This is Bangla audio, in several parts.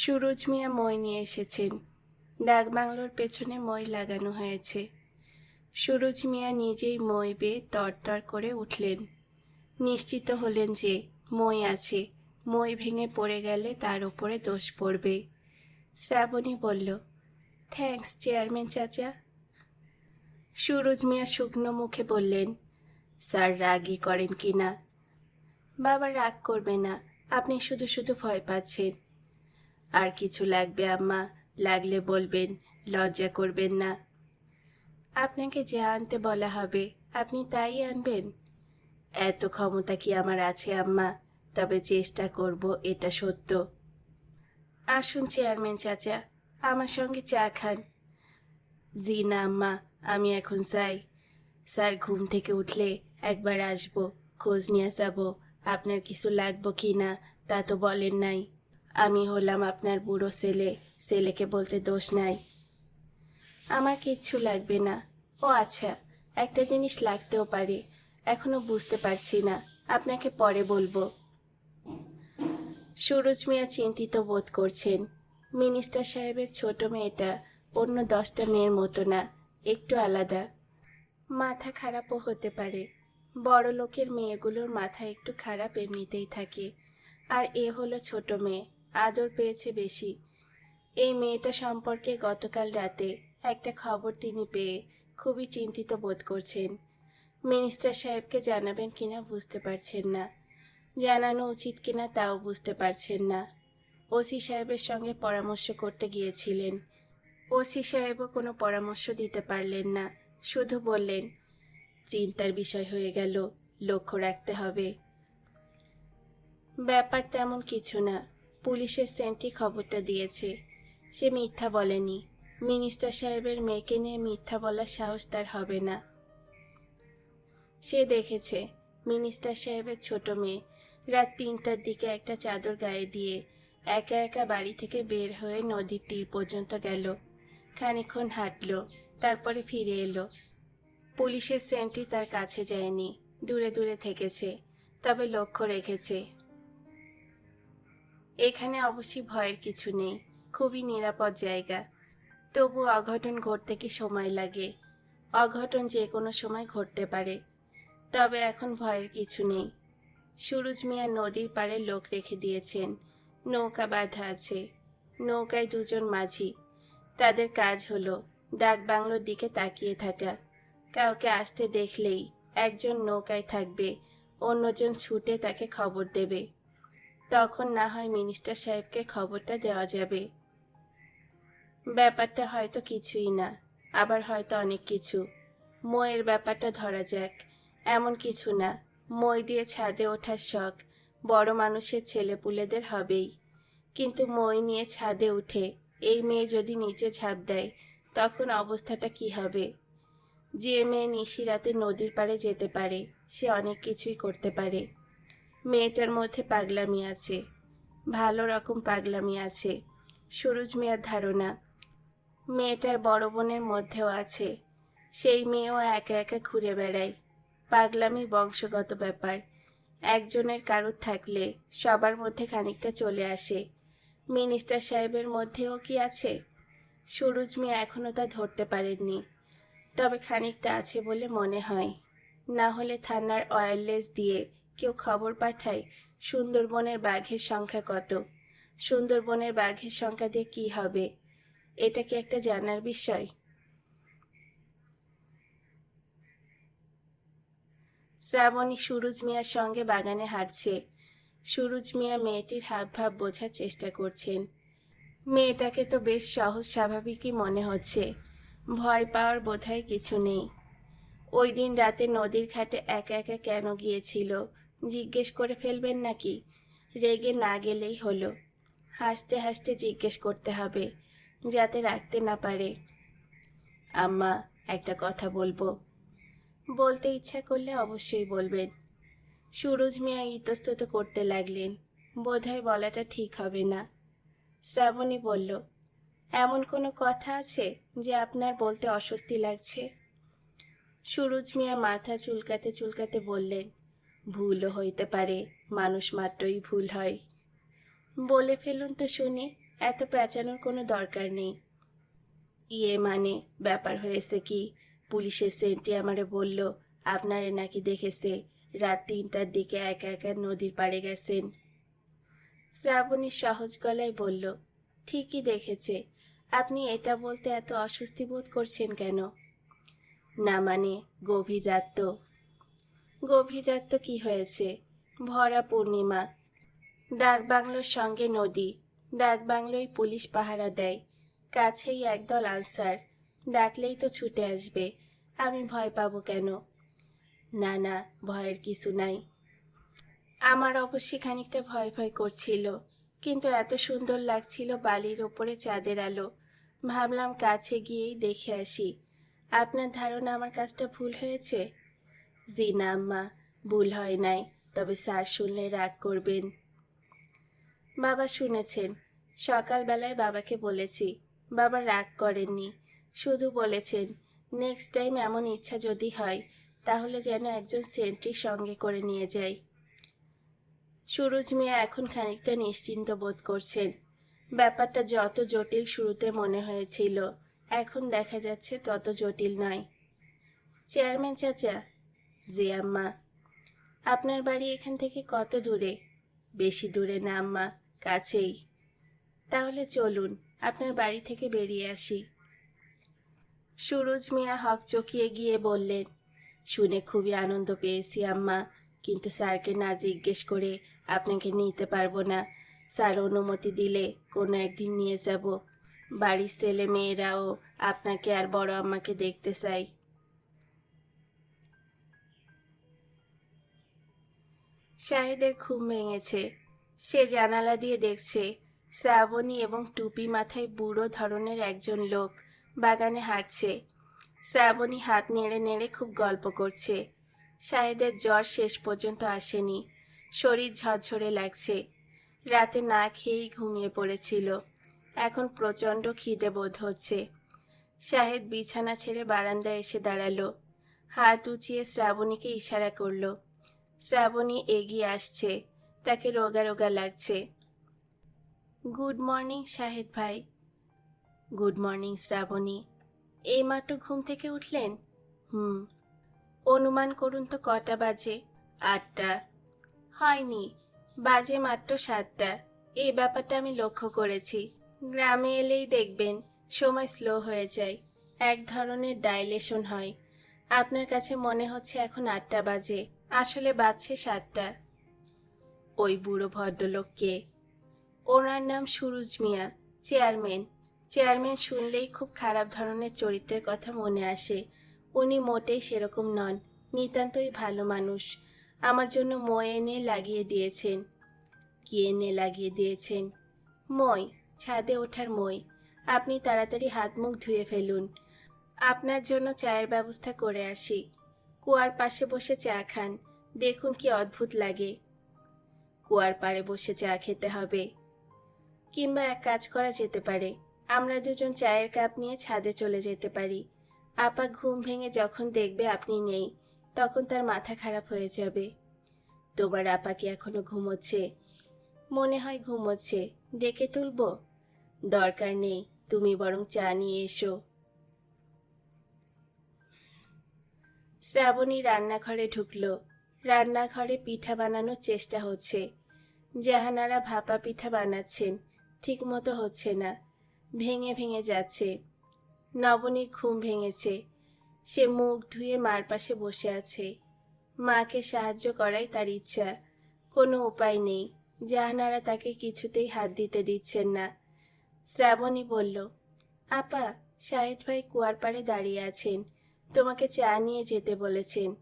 সুরজ মিয়া মই নিয়ে এসেছেন ডাক বাংলোর পেছনে মই লাগানো হয়েছে। সুরজ মিয়া নিজেই মই বেয়ে তরতর করে উঠলেন। নিশ্চিত হলেন যে মই আছে। মই ভেঙে পড়ে গেলে তার উপরে দোষ পড়বে। শ্রাবণী বলল থ্যাঙ্কস চেয়ারম্যান চাচা। সুরজ মিয়া শুকনো মুখে বললেন স্যার রাগই করেন কি না? বাবা রাগ করবে না। আপনি শুধু শুধু ভয় পাচ্ছেন। আর কিছু লাগবে, আম্মা? লাগলে বলবেন, লজ্জা করবেন না। আপনাকে যা আনতে বলা হবে, আপনি তাই আনবেন? এত ক্ষমতা কি আমার আছে, আম্মা? তবে চেষ্টা করব, এটা সত্য। আসুন চেয়ারম্যান চাচা, আমার সঙ্গে চা খান। জি না, আম্মা, আমি এখন চাই। স্যার, ঘুম থেকে উঠলে একবার আসব, খোঁজ নিয়ে যাব। আপনার কিছু লাগবো কি না, তা তো বলেন নাই। আমি হলাম আপনার বুড়ো ছেলে, ছেলেকে বলতে দোষ নাই। আমার কিচ্ছু লাগবে না। ও আচ্ছা একটা জিনিস লাগতেও পারে, এখনও বুঝতে পারছি না, আপনাকে পরে বলব। সুরজ মিয়া চিন্তিত বোধ করছেন। মিনিস্টার সাহেবের ছোট মেয়েটা অন্য দশটা মেয়ের মতো না, একটু আলাদা। মাথা খারাপও হতে পারে। বড় লোকের মেয়েগুলোর মাথা একটু খারাপ এমনিতেই থাকে। আর এ হলো ছোট মেয়ে। আদর পেয়েছে বেশি। এই মেয়েটা সম্পর্কে গতকাল রাতে একটা খবর তিনি পেয়ে খুবই চিন্তিত বোধ করছেন। মিনিস্টার সাহেবকে জানাবেন কিনা বুঝতে পারছেন না। জানানো উচিত কিনা তাও বুঝতে পারছেন না। ওসি সাহেবের সঙ্গে পরামর্শ করতে গিয়েছিলেন। ওসি সাহেবও কোনো পরামর্শ দিতে পারলেন না, শুধু বললেন, চিন্তার বিষয় হয়ে গেল, লক্ষ্য রাখতে হবে। ব্যাপার তেমন কিছু না। পুলিশের সেন্ট্রি খবরটা দিয়েছে। সে মিথ্যা বলেনি। মিনিস্টার সাহেবের মেয়েকে নিয়ে মিথ্যা বলার সাহস তার হবে না। সে দেখেছে, মিনিস্টার সাহেবের ছোট মেয়ে রাত তিনটার দিকে একটা চাদর গায়ে দিয়ে একা একা বাড়ি থেকে বের হয়ে নদীর তীর পর্যন্ত গেল। খানিকক্ষণ হাঁটলো, তারপরে ফিরে এলো। পুলিশের সেন্ট্রি তার কাছে যায়নি, দূরে দূরে থেকেছে, তবে লক্ষ্য রেখেছে। এখানে অবশ্যই ভয়ের কিছু নেই, খুবই নিরাপদ জায়গা। তবু অঘটন ঘটতে কি সময় লাগে? অঘটন যে কোনো সময় ঘটতে পারে, তবে এখন ভয়ের কিছু নেই। সুরজ মিয়া নদীর পাড়ে লোক রেখে দিয়েছেন। নৌকা বাঁধা আছে। নৌকায় দুজন মাঝি। তাদের কাজ হলো ডাক বাংলোর দিকে তাকিয়ে থাকা। কাউকে আসতে দেখলেই একজন নৌকায় থাকবে, অন্যজন ছুটে তাকে খবর দেবে। তখন না হয় মিনিস্টার সাহেবকে খবরটা দেওয়া যাবে। ব্যাপারটা হয়তো কিছুই না, আবার হয়তো অনেক কিছু। ময়ের ব্যাপারটা ধরা যাক, এমন কিছু না। মই দিয়ে ছাদে ওঠার শখ, বড় মানুষের ছেলেপুলেদের হবেই। কিন্তু মই নিয়ে ছাদে উঠে, এই মেয়ে যদি নিচে ঝাঁপ দেয়, তখন অবস্থাটা কি হবে? যে মেয়ে নিশি রাতে নদীর পাড়ে যেতে পারে, সে অনেক কিছুই করতে পারে। মেয়েটার মধ্যে পাগলামি আছে। ভালো রকম পাগলামি আছে। সুরজ মিয়ার ধারণা, মেয়েটার বড় বোনের মধ্যেও আছে। সেই মেয়েও একা একা ঘুরে বেড়ায়। পাগলামি বংশগত ব্যাপার। একজনের কারুর থাকলে সবার মধ্যে খানিকটা চলে আসে। মিনিস্টার সাহেবের মধ্যেও কি আছে? সুরজ মিয়া এখনও তা ধরতে পারেননি। তবে খানিকটা আছে বলে মনে হয়। না হলে থানার ওয়্যারলেস দিয়ে কেউ খবর পাঠায় সুন্দরবনের বাঘের সংখ্যা কত। সুন্দরবনের বাঘের সংখ্যা দিয়ে কী হবে? এটা কি একটা জানার বিষয়? শ্রাবণী সুরুজ মিয়ার সঙ্গে বাগানে হাঁটছে। সুরুজ মিয়া মেয়েটির হাবভাব বোঝার চেষ্টা করছেন। মেয়েটাকে তো বেশ সহজ স্বাভাবিকই মনে হচ্ছে। ভয় পাওয়ার বোধহয় কিছু নেই। ওই দিন রাতে নদীর ঘাটে একা একা কেন গিয়েছিল? জিজ্ঞেস করে ফেলবেন নাকি? রেগে না গেলেই হলো। হাসতে হাসতে জিজ্ঞেস করতে হবে, যাতে রাখতে না পারে। আম্মা, একটা কথা বলব। বলতে ইচ্ছা করলে অবশ্যই বলবেন। সুরজ মিয়া ইতস্তত করতে লাগলেন। বোধহয় বলাটা ঠিক হবে না। শ্রাবণী বলল, এমন কোনো কথা আছে যে আপনার বলতে অস্বস্তি লাগছে? সুরজ মিয়া মাথা চুলকাতে চুলকাতে বললেন ভুলও হইতে পারে, মানুষ মাত্রই ভুল হয়। বলে ফেলুন তো শুনি, এত পেঁচানোর কোনো দরকার নেই। ইয়ে মানে ব্যাপার হয়েছে কি, পুলিশের সেন্ট্রি আমারে বলল, আপনারে নাকি দেখেছে, রাত তিনটার দিকে একা একা নদীর পাড়ে গেছেন। শ্রাবণী সহজ গলায় বলল, ঠিকই দেখেছে, আপনি এটা বলতে এত অস্বস্তি বোধ করছেন কেন? না মানে গভীর রাত তো গভীর রাত তো কি হয়েছে? ভরা পূর্ণিমা। ডাক বাংলোর সঙ্গে নদী। ডাক বাংলোয় পুলিশ পাহারা দেয়। কাছেই একদল আনসার। ডাকলেই তো ছুটে আসবে। আমি ভয় পাবো কেন? না না, ভয়ের কিছু নাই। আমার অবশ্যই খানিকটা ভয় ভয় করছিল। কিন্তু এত সুন্দর লাগছিল বালির ওপরে চাঁদের আলো। ভাবলাম কাছে গিয়েই দেখে আসি। আপনার ধারণা আমার কাজটা ভুল হয়েছে? জি না আম্মা ভুল হয় নাই, তবে স্যার শুনলে রাগ করবেন। বাবা শুনেছেন। সকালবেলায় বাবাকে বলেছি, বাবা রাগ করেননি। শুধু বলেছেন নেক্সট টাইম এমন ইচ্ছা যদি হয়, তাহলে যেন একজন সেন্ট্রি সঙ্গে করে নিয়ে যাই। সুরজ মিয়া এখন খানিকটা নিশ্চিন্ত বোধ করছেন। ব্যাপারটা যত জটিল শুরুতে মনে হয়েছিল, এখন দেখা যাচ্ছে তত জটিল নয়। চেয়ারম্যান চাচা জি আম্মা, আপনার বাড়ি এখান থেকে কত দূরে? বেশি দূরে না আম্মা, কাছেই। তাহলে চলুন, আপনার বাড়ি থেকে বেরিয়ে আসি। সুরজ মিয়া হক চকিয়ে গিয়ে বললেন, শুনে খুবই আনন্দ পেয়েছি আম্মা, কিন্তু স্যারকে না জিজ্ঞেস করে আপনাকে নিতে পারব না। স্যার অনুমতি দিলে কোনো একদিন নিয়ে যাব। বাড়ির ছেলে মেয়েরাও আপনাকে আর বড় আম্মাকে দেখতে চাই শাহেদের ঘুম ভেঙেছে। সে জানালা দিয়ে দেখছে শ্রাবণী এবং টুপি মাথায় বুড়ো ধরনের একজন লোক বাগানে হাঁটছে। শ্রাবণী হাত নেড়ে নেড়ে খুব গল্প করছে। শাহেদের জ্বর শেষ পর্যন্ত আসেনি। শরীর ঝরঝরে লাগছে। রাতে না খেয়েই ঘুমিয়ে পড়েছিল। এখন প্রচণ্ড খিদে বোধ হচ্ছে। শাহেদ বিছানা ছেড়ে বারান্দায় এসে দাঁড়াল। হাত উঁচিয়ে শ্রাবণীকে ইশারা করল। শ্রাবণী এগিয়ে আসছে। তাকে রোগা রোগা লাগছে। গুড মর্নিং, শাহেদ ভাই। Good morning, Shrabani. এইমাত্র ঘুম থেকে উঠলেন? হুম। অনুমান করুন তো কটা বাজে? আটটা। হয়নি। বাজে মাত্র সাতটা। এই ব্যাপারটা আমি লক্ষ্য করেছি। গ্রামে এলেই দেখবেন, সময় স্লো হয়ে যায়। এক ধরনের ডাইলেশন হয়। আপনার কাছে মনে হচ্ছে এখন আটটা বাজে। আসলে বাজছে সাতটা। ওই বুড়ো ভদ্রলোককে। ওনার নাম সুরুজ মিয়া, চেয়ারম্যান। চেয়ারম্যান শুনলেই খুব খারাপ ধরনের চরিত্রের কথা মনে আসে। উনি মোটেই সেরকম নন, নিতান্তই ভালো মানুষ। আমার জন্য মই এনে লাগিয়ে দিয়েছেন। কি এনে লাগিয়ে দিয়েছেন? মই, ছাদে ওঠার মই। আপনি তাড়াতাড়ি হাত মুখ ধুয়ে ফেলুন। আপনার জন্য চায়ের ব্যবস্থা করে আসি। কুয়ার পাশে বসে চা খান। দেখুন কি অদ্ভুত লাগে। কুয়ার পাড়ে বসে চা খেতে হবে। কিংবা এক কাজ করা যেতে পারে। আমরা দুজন চায়ের কাপ নিয়ে ছাদে চলে যেতে পারি। আপা ঘুম ভেঙে যখন দেখবে আপনি নেই, তখন তার মাথা খারাপ হয়ে যাবে। তোমার আপা কি এখনও ঘুমোচ্ছে? মনে হয় ঘুমোচ্ছে। ডেকে তুলব? দরকার নেই। তুমি বরং চা নিয়ে এসো। শ্রাবণী রান্নাঘরে ঢুকলো। রান্নাঘরে পিঠা বানানোর চেষ্টা হচ্ছে। জাহানারা ভাপা পিঠা বানাচ্ছেন ঠিক মতো হচ্ছে না। ভেঙে ভেঙে যাচ্ছে। নবনীর ঘুম ভেঙেছে। সে মুখ ধুয়ে মার পাশে বসে আছে। মাকে সাহায্য করাই তার ইচ্ছা। কোনো উপায় নেই। জাহানারা তাকে কিছুতেই হাত দিতে দিচ্ছেন না। শ্রাবণী বলল, আপা, শাহিদ ভাই কুয়ার পাড়ে দাঁড়িয়ে আছেন। তোমাকে চা নিয়ে যেতে বলেছেন।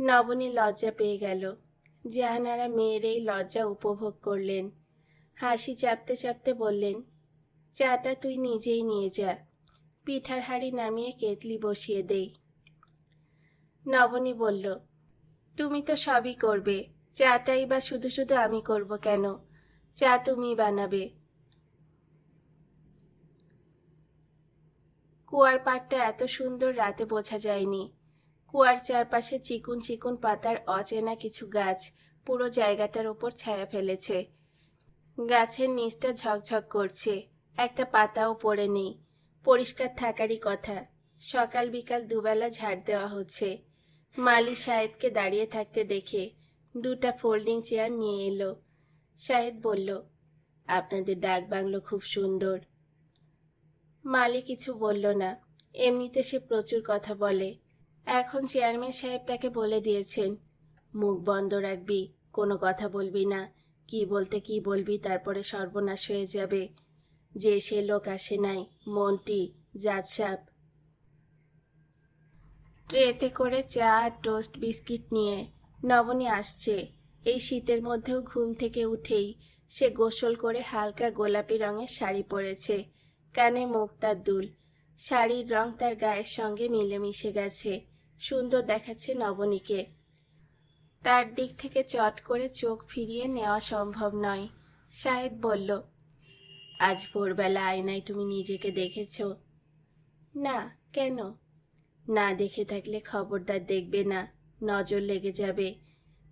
নবনী লজ্জা পেয়ে গেল। জাহানারা মেয়ের এই লজ্জা উপভোগ করলেন। হাসি চাপতে চাপতে বললেন, চাটা তুই নিজেই নিয়ে যা। পিঠার হাড়ি নামিয়ে কেতলি বসিয়ে দেই নবনী বলল, তুমি তো সবই করবে। চাটাই বা শুধু শুধু আমি করব কেন? চা তুমি বানাবে। কুয়ার পাড়টা এত সুন্দর রাতে বোঝা যায়নি। কুয়ার চারপাশে চিকুন চিকুন পাতার অচেনা কিছু গাছ পুরো জায়গাটার ওপর ছায়া ফেলেছে। গাছের নিচটা ঝকঝক করছে, একটা পাতাও পড়ে নেই। পরিষ্কার থাকারই কথা, সকাল বিকাল দুবেলা ঝাড় দেওয়া হচ্ছে। মালি শাহেদকে দাঁড়িয়ে থাকতে দেখে দুটা ফোল্ডিং চেয়ার নিয়ে এলো। শাহেদ বলল, আপনাদের ডাক বাংলো খুব সুন্দর। মালি কিছু বলল না। এমনিতে সে প্রচুর কথা বলে। এখন চেয়ারম্যান সাহেব তাকে বলে দিয়েছেন, মুখ বন্ধ রাখবি, কোনো কথা বলবি না। কি বলতে কি বলবি, তারপরে সর্বনাশ হয়ে যাবে। যে সে লোক আসে নাই মন্টি জাত সাপ। ট্রেতে করে চা টোস্ট বিস্কিট নিয়ে নবনী আসছে। এই শীতের মধ্যেও ঘুম থেকে উঠেই সে গোসল করে হালকা গোলাপি রঙের শাড়ি পরেছে। কানে মুক্তার দুল। শাড়ির রং তার গায়ের সঙ্গে মিলেমিশে গেছে। সুন্দর দেখাচ্ছে নবনীকে। তার দিক থেকে চট করে চোখ ফিরিয়ে নেওয়া সম্ভব নয়। শাহেদ বলল, আজ ভোরবেলা আয়নায় তুমি নিজেকে দেখেছ? না, কেন? না দেখে থাকলে খবরদার দেখবে না। নজর লেগে যাবে।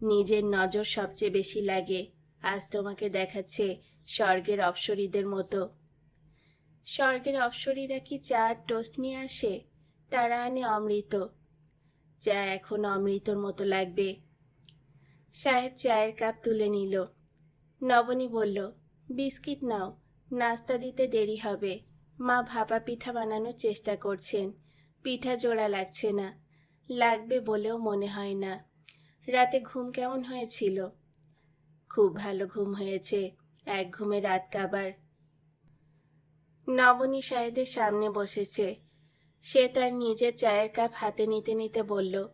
নিজের নজর সবচেয়ে বেশি লাগে। আজ তোমাকে দেখাচ্ছে স্বর্গের অপসরীদের মতো। স্বর্গের অপসরীরা কি চা টোস্ট নিয়ে আসে? তারা আনে অমৃত। চা এখন অমৃতর মতো লাগবে। সাহেব চায়ের কাপ তুলে নিল। নবনী বলল, বিস্কিট নাও, নাস্তা দিতে দেরি হবে। মা ভাপা পিঠা বানানোর চেষ্টা করছেন। পিঠা জোড়া লাগছে না। লাগবে বলেও মনে হয় না। রাতে ঘুম কেমন হয়েছিল? খুব ভালো ঘুম হয়েছে। এক ঘুমে রাত কাবার। নবনী সাহেদের সামনে বসেছে। সে তার নিজের চায়ের কাপ হাতে নিতে নিতে বলল,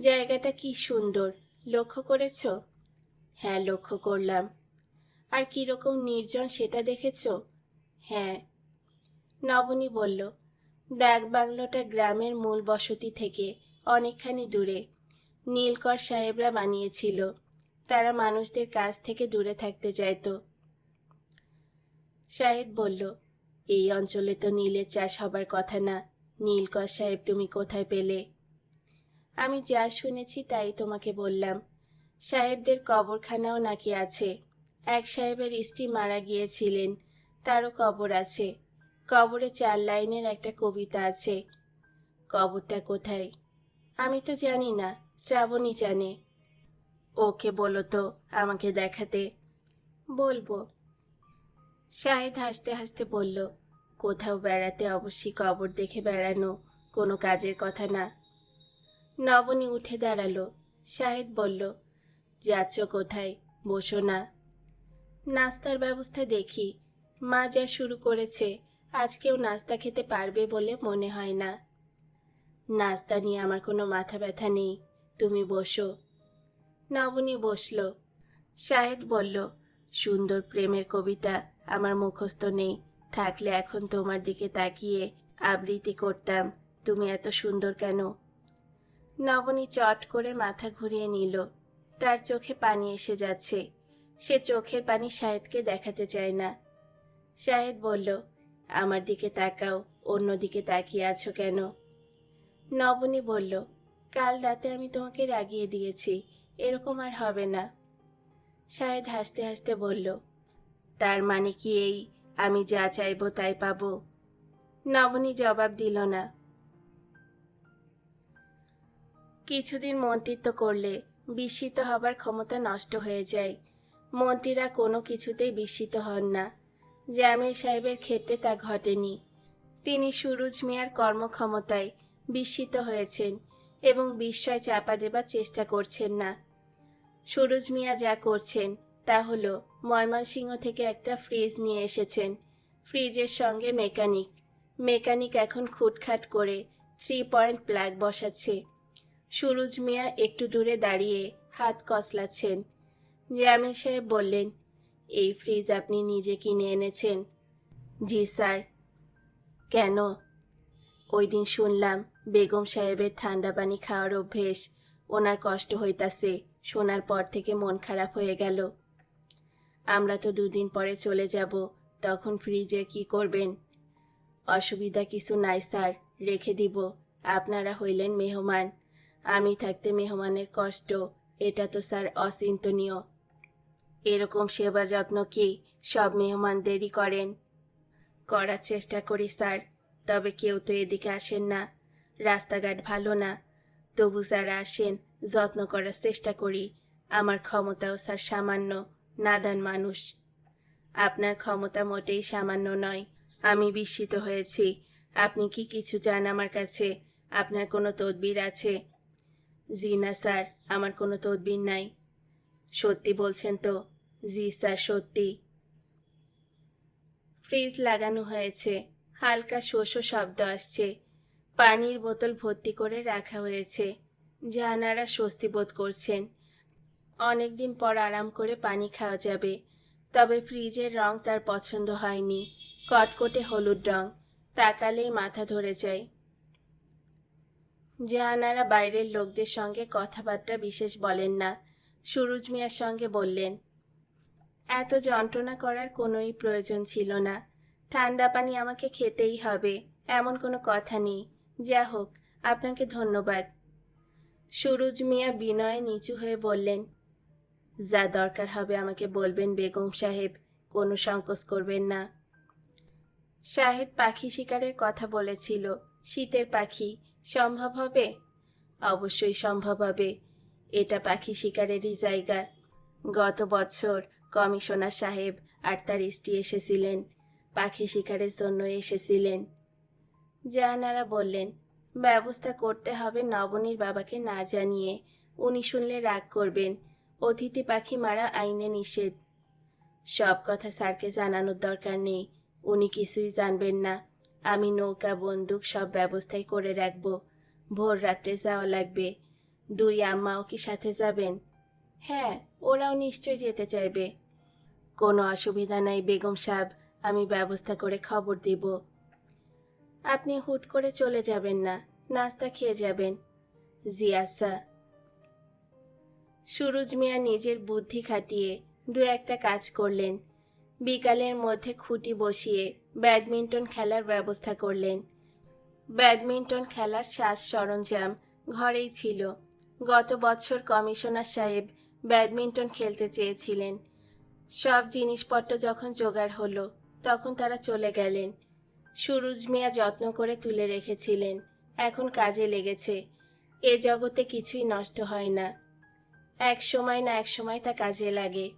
জায়গাটা কি সুন্দর, লক্ষ্য করেছ? হ্যাঁ লক্ষ্য করলাম। আর কীরকম নির্জন সেটা দেখেছ? হ্যাঁ। নবনী বলল ডাক বাংলোটা গ্রামের মূল বসতি থেকে অনেকখানি দূরে। নীলকর সাহেবরা বানিয়েছিল। তারা মানুষদের কাছ থেকে দূরে থাকতে চাইতো। সাহেব বলল এই অঞ্চলে তো নীলের চাষ হবার কথা না। নীলকর সাহেব, তুমি কোথায় পেলে? আমি যা শুনেছি তাই তোমাকে বললাম। সাহেবদের কবরখানাও নাকি আছে। এক সাহেবের স্ত্রী মারা গিয়েছিলেন, তারও কবর আছে। কবরে চার লাইনের একটা কবিতা আছে। কবরটা কোথায়? আমি তো জানি না, শ্রাবণী জানে। ওকে বলো তো, আমাকে দেখাতে। বলব। শাহেদ হাসতে হাসতে বলল, কোথাও বেড়াতে অবশ্যই কবর দেখে বেড়ানো কোনো কাজের কথা না। নবনী উঠে দাঁড়াল। শাহেদ বলল, যাচ্ছ কোথায়? বসো না। নাস্তার ব্যবস্থা দেখি। মা যা শুরু করেছে আজকেও নাস্তা খেতে পারবে বলে মনে হয় না। নাস্তা নিয়ে আমার কোনো মাথা ব্যথা নেই, তুমি বসো। নবনী বসল। শাহেদ বলল, সুন্দর প্রেমের কবিতা আমার মুখস্থ নেই। থাকলে এখন তোমার দিকে তাকিয়ে আবৃত্তি করতাম। তুমি এত সুন্দর কেন? নবনী চট করে মাথা ঘুরিয়ে নিল। তার চোখে পানি এসে যাচ্ছে। সে চোখের পানি শাহেদকে দেখাতে চায় না। শাহেদ বলল, আমার দিকে তাকাও অন্যদিকে তাকিয়ে আছো কেন? নবনী বলল, কাল রাতে আমি তোমাকে রাগিয়ে দিয়েছি। এরকম আর হবে না। শাহেদ হাসতে হাসতে বলল তার মানে কি এই? আমি যা চাইব তাই পাবো। নবনী জবাব দিল না। কিছুদিন মন্ত্রিত্ব করলে বিস্মিত হবার ক্ষমতা নষ্ট হয়ে যায়। মন্ত্রীরা কোনো কিছুতেই বিস্মিত হন না। জামিল সাহেবের ক্ষেত্রে তা ঘটেনি। তিনি সুরুজ মিয়ার কর্মক্ষমতায় বিস্মিত হয়েছেন এবং বিস্ময় চাপা দেবার চেষ্টা করছেন না। সুরুজ মিয়া যা করছেন তা হলো, ময়মনসিংহ থেকে একটা ফ্রিজ নিয়ে এসেছেন, ফ্রিজের সঙ্গে মেকানিক। মেকানিক এখন খুটখাট করে থ্রি পয়েন্ট প্লাগ বসাচ্ছে। সুরুজ মিয়া একটু দূরে দাঁড়িয়ে হাত কসলাচ্ছেন। জামিল সাহেব বললেন, এই ফ্রিজ আপনি নিজে কিনে এনেছেন? জি, স্যার। কেন? ওই দিন শুনলাম বেগম সাহেবের ঠান্ডা পানি খাওয়ার অভ্যেস, ওনার কষ্ট হইতাছে, শোনার পর থেকে মন খারাপ হয়ে গেল। আমরা তো দুদিন পরে চলে যাব, তখন ফ্রিজে কি করবেন? অসুবিধা কিছু নাই, স্যার, রেখে দিব। আপনারা হইলেন মেহমান। আমি থাকতে মেহমানের কষ্ট, এটা তো স্যার অচিন্তনীয়। এরকম সেবা যত্ন কি সব মেহমান দেরি করেন? করার চেষ্টা করি, স্যার, তবে কেউ তো এদিকে আসেন না। রাস্তাঘাট ভালো না। তবু যারা আসেন, যত্ন করার চেষ্টা করি। আমার ক্ষমতাও স্যার সামান্য। নাদান মানুষ। আপনার ক্ষমতা মোটেই সামান্য নয়। আমি বিস্মিত হয়েছি। আপনি কি কিছু চান আমার কাছে? আপনার কোনো তদবির আছে? জি না, স্যার, আমার কোনো তদবির নাই। সত্যি বলছেন তো? জি, স্যার, সত্যি। ফ্রিজ লাগানো হয়েছে। হালকা শোষ শব্দ আসছে। পানির বোতল ভর্তি করে রাখা হয়েছে। জাহানারা স্বস্তি বোধ করছেন। অনেকদিন পর আরাম করে পানি খাওয়া যাবে। তবে ফ্রিজের রং তার পছন্দ হয়নি। কটকটে হলুদ রং, তাকালেই মাথা ধরে যায়। জাহানারা বাইরের লোকদের সঙ্গে কথাবার্তা বিশেষ বলেন না। সুরুজ মিয়ার সঙ্গে বললেন, এত যন্ত্রণা করার কোনোই প্রয়োজন ছিল না। ঠান্ডা পানি আমাকে খেতেই হবে, এমন কোনো কথা নেই। যা হোক, আপনাকে ধন্যবাদ। সুরুজ মিয়া বিনয়ে নিচু হয়ে বললেন যা দরকার হবে আমাকে বলবেন বেগম সাহেব, কোনো সংকোচ করবেন না। সাহেব পাখি শিকারের কথা বলেছিল, শীতের পাখি সম্ভব হবে? অবশ্যই সম্ভব হবে, এটা পাখি শিকারেরই জায়গা। গত বছর কমিশনার সাহেব আর তার স্ত্রী এসেছিলেন, পাখি শিকারের জন্য এসেছিলেন। জাহানারা বললেন, ব্যবস্থা করতে হবে নবনীর বাবাকে না জানিয়ে। উনি শুনলে রাগ করবেন অতিথি পাখি মারা আইনে নিষেধ। সব কথা স্যারকে জানানোর দরকার নেই। উনি কিছুই জানবেন না। আমি নৌকা, বন্দুক সব ব্যবস্থাই করে রাখব। ভোর রাত্রে যাওয়া লাগবে। দুই আম্মাও কি সাথে যাবেন? হ্যাঁ ওরাও নিশ্চয় যেতে চাইবে। কোনো অসুবিধা নাই, বেগম সাহেব। আমি ব্যবস্থা করে খবর দিব। আপনি হুট করে চলে যাবেন না। নাস্তা খেয়ে যাবেন। জি আচ্ছা সুরুজ মিয়া নিজের বুদ্ধি খাটিয়ে দু একটা কাজ করলেন। বিকালের মধ্যে খুঁটি বসিয়ে ব্যাডমিন্টন খেলার ব্যবস্থা করলেন। ব্যাডমিন্টন খেলার সাজ সরঞ্জাম ঘরেই ছিল। গত বছর কমিশনার সাহেব ব্যাডমিন্টন খেলতে চেয়েছিলেন। সব জিনিসপত্র যখন জোগাড় হলো, তখন তারা চলে গেলেন। সুরুজ মিয়া যত্ন করে তুলে রেখেছিলেন। এখন কাজে লেগেছে। এ জগতে কিছুই নষ্ট হয় না। এক সময় না এক সময় তা কাজে লাগে।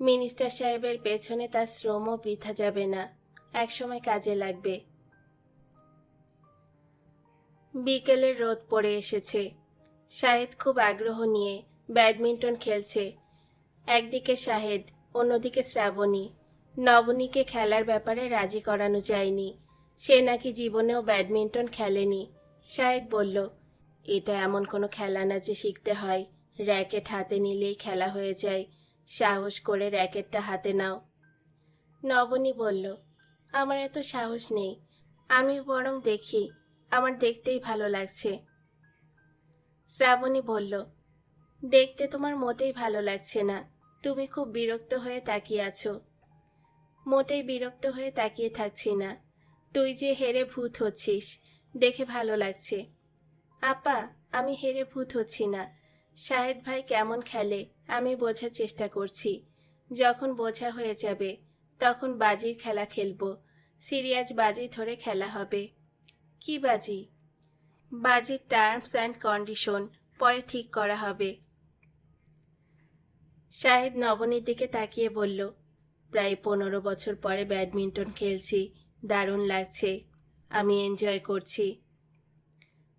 মিনিস্টার সাহেবের পেছনে তার শ্রমও বৃথা যাবে না, এক সময় কাজে লাগবে। বিকেলের রোদ পড়ে এসেছে। শাহেদ খুব আগ্রহ নিয়ে ব্যাডমিন্টন খেলছে। একদিকে শাহেদ, অন্যদিকে শ্রাবণী। নবনীকে খেলার ব্যাপারে রাজি করানো যায়নি। সে নাকি জীবনেও ব্যাডমিন্টন খেলেনি। শাহেদ বলল, এটা এমন কোনো খেলা না যে শিখতে হয়। র্যাকেট হাতে নিলেই খেলা হয়ে যায়। সাহস করে র্যাকেটটা হাতে নাও। নবনী বলল, আমার এত সাহস নেই। আমি বরং দেখি, আমার দেখতেই ভালো লাগছে। শ্রাবণী বলল, দেখতে তোমার মোটেই ভালো লাগছে না। তুমি খুব বিরক্ত হয়ে তাকিয়ে আছো। মোটেই বিরক্ত হয়ে তাকিয়ে থাকছি না। তুই যে হেরে ভূত হচ্ছিস, দেখে ভালো লাগছে। আপা, আমি হেরে ভূত হচ্ছি না। শাহেদ ভাই কেমন খেলে, আমি বোঝার চেষ্টা করছি। যখন বোঝা হয়ে যাবে, তখন বাজির খেলা খেলব। সিরিয়াজ বাজি ধরে খেলা হবে। কি বাজি? বাজির টার্মস অ্যান্ড কন্ডিশন পরে ঠিক করা হবে। শাহেদ নবনীর দিকে তাকিয়ে বলল, প্রায় পনেরো বছর পরে ব্যাডমিন্টন খেলছি, দারুণ লাগছে, আমি এনজয় করছি।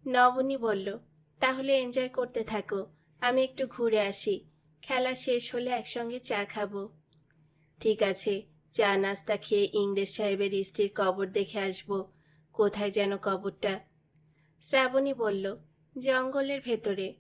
নবনী বলল, তাহলে এনজয় করতে থাকো আমি একটু ঘুরে আসি। খেলা শেষ হলে একসঙ্গে চা খাব। ঠিক আছে, চা নাস্তা খেয়ে ইংরেজ সাহেবের স্ত্রীর কবর দেখে আসব। কোথায় যেন কবরটা। শ্রাবণী বলল, জঙ্গলের ভেতরে।